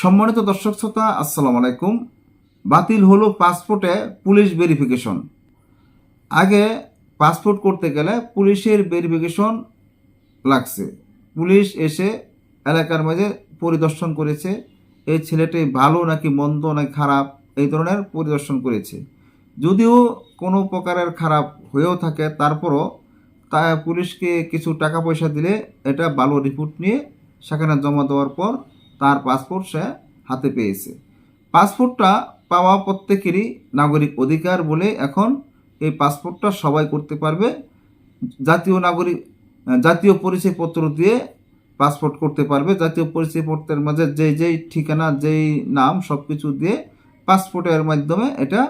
সম্মানিত দর্শক শ্রোতা, আসসালামু আলাইকুম। বাতিল হলো পাসপোর্টে পুলিশ ভেরিফিকেশন আগে পাসপোর্ট করতে গেলে পুলিশের ভেরিফিকেশন লাগছে। পুলিশ এসে এলাকার মাঝে পরিদর্শন করেছে। এই ছেলেটি ভালো নাকি মন্দ নাকি খারাপ, এই ধরনের পরিদর্শন করেছে। যদিও কোনো প্রকারের খারাপ হয়েও থাকে, তারপরও তা পুলিশকে কিছু টাকা পয়সা দিলে এটা ভালো রিপোর্ট নিয়ে সেখানে জমা দেওয়ার পর তার পাসপোর্ট সে হাতে পেয়েছে। পাসপোর্টটা পাওয়া প্রত্যেকেরই নাগরিক অধিকার বলে এখন এই পাসপোর্টটা সবাই করতে পারবে। জাতীয় নাগরিক, জাতীয় পরিচয়পত্র দিয়ে পাসপোর্ট করতে পারবে। জাতীয় পরিচয়পত্রের মাঝে যেই যেই ঠিকানা, যেই নাম সব কিছু দিয়ে পাসপোর্টের মাধ্যমে এটা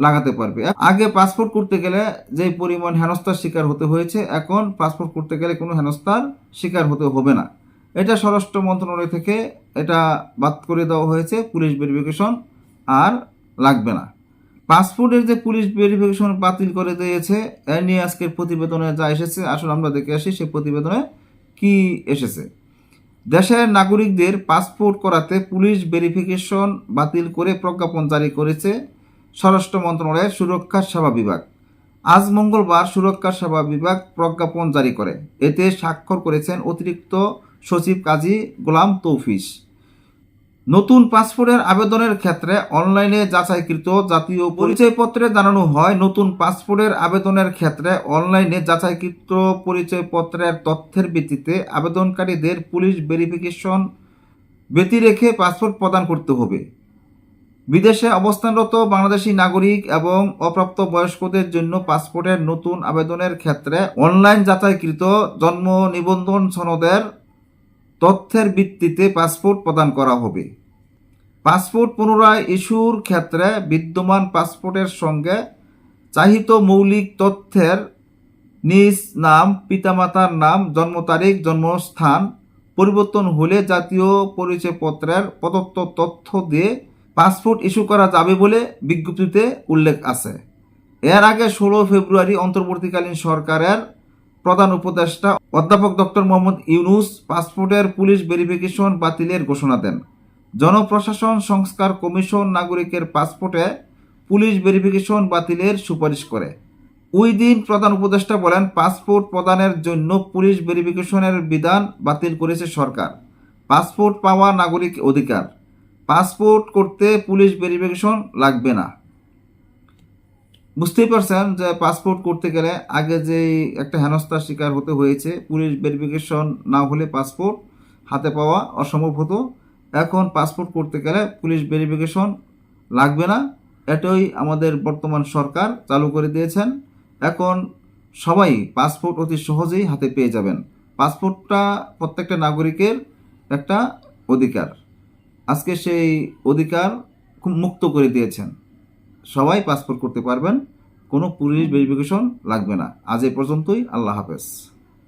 লাগাতে পারবে। আগে পাসপোর্ট করতে গেলে যেই পরিমাণ হেনস্থার শিকার হতে হয়েছে, এখন পাসপোর্ট করতে গেলে কোনো হেনস্থার শিকার হতে হবে না। এটা স্বরাষ্ট্র মন্ত্রণালয় থেকে এটা বাদ করে দেওয়া হয়েছে, পুলিশ ভেরিফিকেশন আর লাগবে না। পাসপোর্টের যে পুলিশ ভেরিফিকেশন বাতিল করে দিয়েছে, এ নিয়ে আজকের প্রতিবেদনে যা এসেছে আসলে আমরা দেখে আসি সেই প্রতিবেদনে কি এসেছে। দেশের নাগরিকদের পাসপোর্ট করাতে পুলিশ ভেরিফিকেশন বাতিল করে প্রজ্ঞাপন জারি করেছে স্বরাষ্ট্র মন্ত্রণালয়ের সুরক্ষা সেবা বিভাগ। আজ মঙ্গলবার সুরক্ষা সেবা বিভাগ প্রজ্ঞাপন জারি করে। এতে স্বাক্ষর করেছেন অতিরিক্ত সচিব কাজী গোলাম তৌফিস। নতুন পাসপোর্টের আবেদনের ক্ষেত্রে অনলাইনে যাচাইকৃত জাতীয় পরিচয়পত্রে জানানো হয় নতুন পাসপোর্টের আবেদনের ক্ষেত্রে অনলাইনে যাচাইকৃত পরিচয়পত্রের তথ্যের ভিত্তিতে আবেদনকারীদের পুলিশ ভেরিফিকেশন ব্যতি রেখে পাসপোর্ট প্রদান করতে হবে। বিদেশে অবস্থানরত বাংলাদেশি নাগরিক এবং অপ্রাপ্ত বয়স্কদের জন্য পাসপোর্টের নতুন আবেদনের ক্ষেত্রে অনলাইন যাচাইকৃত জন্ম নিবন্ধন সনদের তথ্যের ভিত্তিতে পাসপোর্ট প্রদান করা হবে। পাসপোর্ট পুনরায় ইস্যুর ক্ষেত্রে বিদ্যমান পাসপোর্টের সঙ্গে চাহিত মৌলিক তথ্যের নিজ নাম, পিতামাতার নাম, জন্ম তারিখ, জন্মস্থান, পরিবর্তন হলে জাতীয় পরিচয়পত্রের প্রদত্ত তথ্য দিয়ে পাসপোর্ট ইস্যু করা যাবে বলে বিজ্ঞপ্তিতে উল্লেখ আছে। এর আগে ষোলো ফেব্রুয়ারি অন্তর্বর্তীকালীন সরকারের প্রধান উপদেষ্টা অধ্যাপক ডক্টর মোহাম্মদ ইউনুস পাসপোর্টের পুলিশ ভেরিফিকেশন বাতিলের ঘোষণা দেন। জনপ্রশাসন সংস্কার কমিশন নাগরিকের পাসপোর্টে পুলিশ ভেরিফিকেশন বাতিলের সুপারিশ করে। ওই দিন প্রধান উপদেষ্টা বলেন, পাসপোর্ট প্রদানের জন্য পুলিশ ভেরিফিকেশনের বিধান বাতিল করেছে সরকার। পাসপোর্ট পাওয়া নাগরিক অধিকার। পাসপোর্ট করতে পুলিশ ভেরিফিকেশন লাগবে না। বুঝতেই পারছেন যে পাসপোর্ট করতে গেলে আগে যে একটা হেনস্থার শিকার হতে হয়েছে, পুলিশ ভেরিফিকেশন না হলে পাসপোর্ট হাতে পাওয়া অসম্ভব হতো। এখন পাসপোর্ট করতে গেলে পুলিশ ভেরিফিকেশন লাগবে না। এটাই আমাদের বর্তমান সরকার চালু করে দিয়েছেন। এখন সবাই পাসপোর্ট অতি সহজেই হাতে পেয়ে যাবেন। পাসপোর্টটা প্রত্যেকটা নাগরিকের একটা অধিকার। আজকে সেই অধিকার খুব মুক্ত করে দিয়েছেন। সবাই পাসপোর্ট করতে পারবেন কোনো পুলিশ ভেরিফিকেশন লাগবে না। আজ এ পর্যন্তই আল্লাহ হাফেজ।